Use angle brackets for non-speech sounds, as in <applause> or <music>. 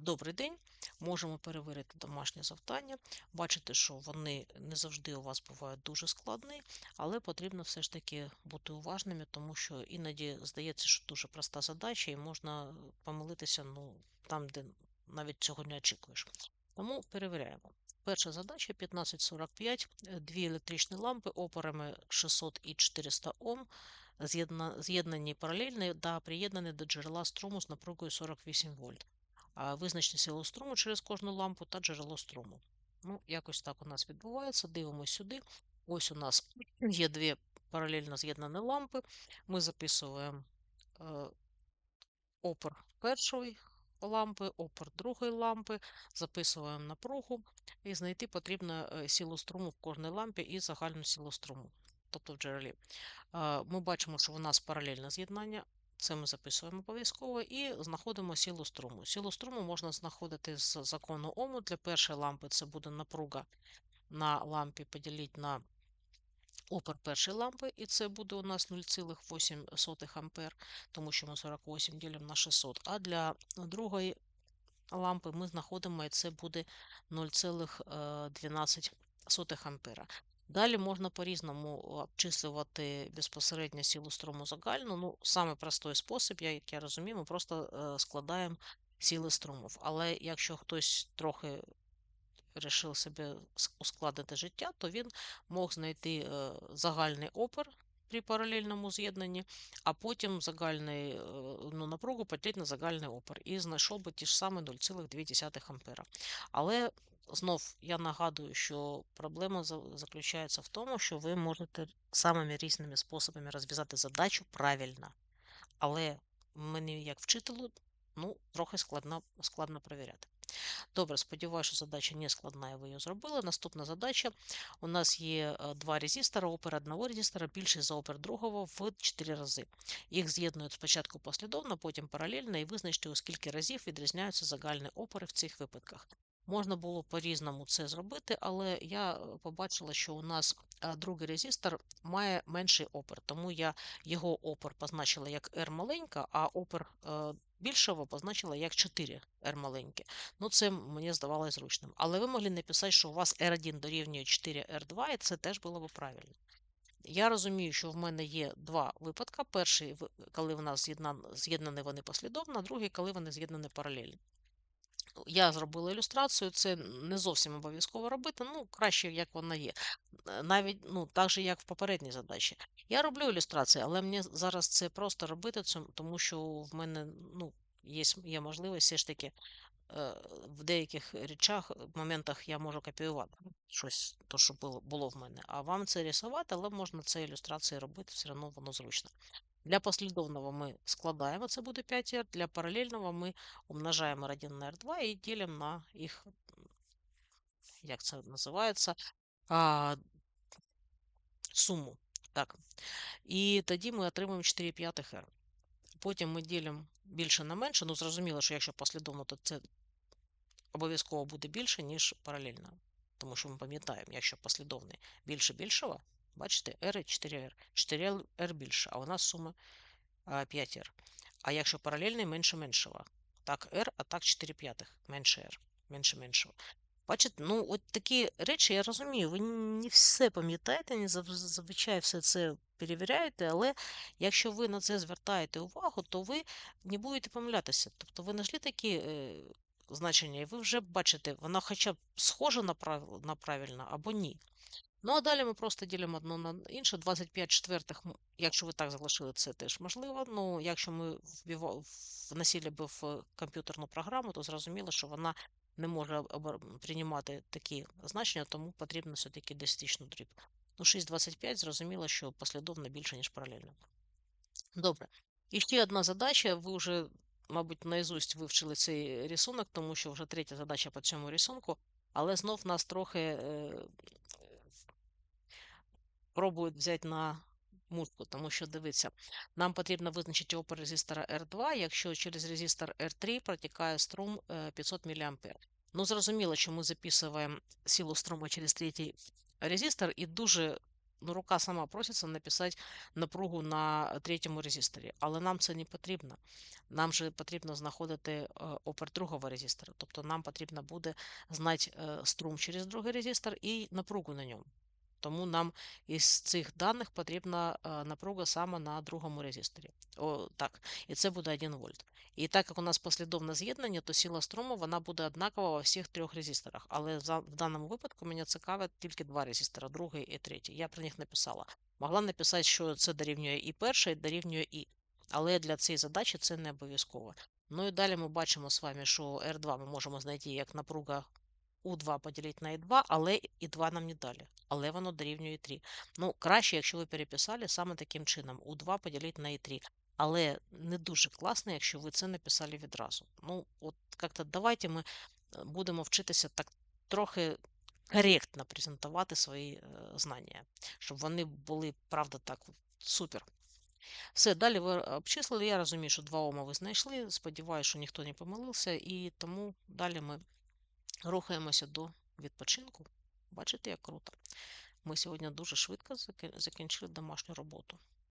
Добрий день. Можемо перевірити домашнє завдання. Бачите, що вони не завжди у вас бувають дуже складні, але потрібно все ж таки бути уважними, тому що іноді здається, що дуже проста задача, і можна помилитися ну, там, де навіть цього не очікуєш. Тому перевіряємо. Перша задача 1545, е, дві електричні лампи опорами 600 і 400 Ом, з'єднані паралельно та приєднані до джерела струму з напругою 48 вольт. Визначте силу струму через кожну лампу та джерело струму. Ну, якось так у нас відбувається. Дивимося сюди. Ось у нас <clears throat> є дві паралельно з'єднані лампи. Ми записуємо е, опор першої лампи, опор другої лампи, записуємо напругу і знайти потрібно е, силу струму в кожній лампі і загальну силу струму, тобто в джерелі. Е, Ми бачимо, що у нас паралельне з'єднання. Це ми записуємо обов'язково і знаходимо силу струму. Силу струму можна знаходити з закону Ому. Для першої лампи це буде напруга на лампі поділити на опор першої лампи, і це буде у нас 0,8 ампер, тому що ми 48 ділимо на 600. А для другої лампи ми знаходимо, і це буде 0,12 ампера. Далі можна по-різному обчислювати безпосередньо силу струму загальну. Ну, саме простий спосіб, як я розумію, ми просто е, складаємо сили струмів. Але якщо хтось трохи вирішив себе ускладнити життя, то він мог знайти е, загальний опор при паралельному з'єднанні, а потім загальний, е, ну, напругу поділити на загальний опор і знайшов би ті ж саме 0,2 ампера. Але знов я нагадую, що проблема заключається в тому, що ви можете самими різними способами розв'язати задачу правильно. Але мені, як вчителю, ну, трохи складно, складно перевіряти. Добре, сподіваюся, що задача не складна, і ви її зробили. Наступна задача. У нас є е, два резистора, опер одного резистора більший за опер другого в 4 рази. Їх з'єднують спочатку послідовно, потім паралельно, і визначити, у скільки разів відрізняються загальні опори в цих випадках. Можна було по-різному це зробити, але я е, побачила, що у нас е, другий резистор має менший опер, тому я його опер позначила як R маленька, а опер е, більшого позначила як 4 R маленьке. Ну, це мені здавалося зручним. Але ви могли написати, що у вас R1 дорівнює 4 R2, і це теж було б правильно. Я розумію, що в мене є два випадки. Перший, коли в нас з'єднан- з'єднані вони послідовно, другий, коли вони з'єднані паралельно. Я зробила ілюстрацію, це не зовсім обов'язково робити, ну, краще, як вона є. Е, Навіть ну, так же, як в попередній задачі. Я роблю ілюстрації, але мені зараз це просто робити, тому що в мене ну, є, є можливість все ж таки е, в деяких речах, моментах я можу копіювати щось, то, що було, було в мене. А вам це рисувати, але можна це ілюстрації робити, все одно воно зручно. Для послідовного ми складаємо, це буде 5R, для паралельного ми умножаємо R1 на R2 і ділимо на їх, як це називається, а, суму. Так. І тоді ми отримуємо 4 п'ятих R. Потім ми ділимо більше на менше. Ну, зрозуміло, що якщо послідовно, то це обов'язково буде більше, ніж паралельно. Тому що ми пам'ятаємо, якщо послідовний більше більшого, бачите, R і 4R. 4R більше, а у нас сума 5R. А якщо паралельний менше меншого. Так R, а так 4 п'ятих, менше R, менше меншого. Бачите, ну от такі речі я розумію, ви не все пам'ятаєте, не зазвичай все це перевіряєте, але якщо ви на це звертаєте увагу, то ви не будете помилятися. Тобто ви знайшли такі е, значення, і ви вже бачите, воно хоча б схоже на, прав... на правильно або ні. Ну, а далі ми просто ділимо одну на інше. 25 четвертих, якщо ви так залишили, це теж можливо. Ну, якщо ми вносили би в комп'ютерну програму, то зрозуміло, що вона не може приймати такі значення, тому потрібно все-таки десятичну дріб. Ну, 6,25 зрозуміло, що послідовно більше, ніж паралельно. Добре. І ще одна задача. Ви вже, мабуть, наизусть вивчили цей рисунок, тому що вже третя задача по цьому рисунку, але знов нас трохи е, пробують взяти на мушку, тому що дивіться, нам потрібно визначити опор резистора R2, якщо через резистор R3 протікає струм е, 500 мА. Ну, зрозуміло, що ми записуємо силу струму через третій резистор, і дуже ну, рука сама проситься написати напругу на третьому резисторі, але нам це не потрібно. Нам же потрібно знаходити е, опер другого резистора. Тобто нам потрібно буде знати е, струм через другий резистор і напругу на ньому. Тому нам із цих даних потрібна е, напруга саме на другому резисторі. О, так, І це буде 1 вольт. І так як у нас послідовне з'єднання, то сила струму вона буде однакова у всіх трьох резисторах. Але в даному випадку мене цікавить тільки два резистора, другий і третій. Я про них написала. Могла написати, що це дорівнює і перше, і дорівнює і. Але для цієї задачі це не обов'язково. Ну і далі ми бачимо з вами, що R2 ми можемо знайти як напруга У2 поділити на І2, але І2 нам не далі. Але воно дорівнює 3. Ну, краще, якщо ви переписали саме таким чином: У2 поділити на І3. Але не дуже класно, якщо ви це написали відразу. Ну, от як-то давайте ми е, будемо вчитися так трохи коректно презентувати свої е, знання, щоб вони були, правда, так супер. Все, далі ви обчислили. Я розумію, що 2 Ома ви знайшли. Сподіваюся, що ніхто не помилився, і тому далі ми рухаємося до відпочинку. Бачите, як круто. Ми сьогодні дуже швидко закінчили домашню роботу.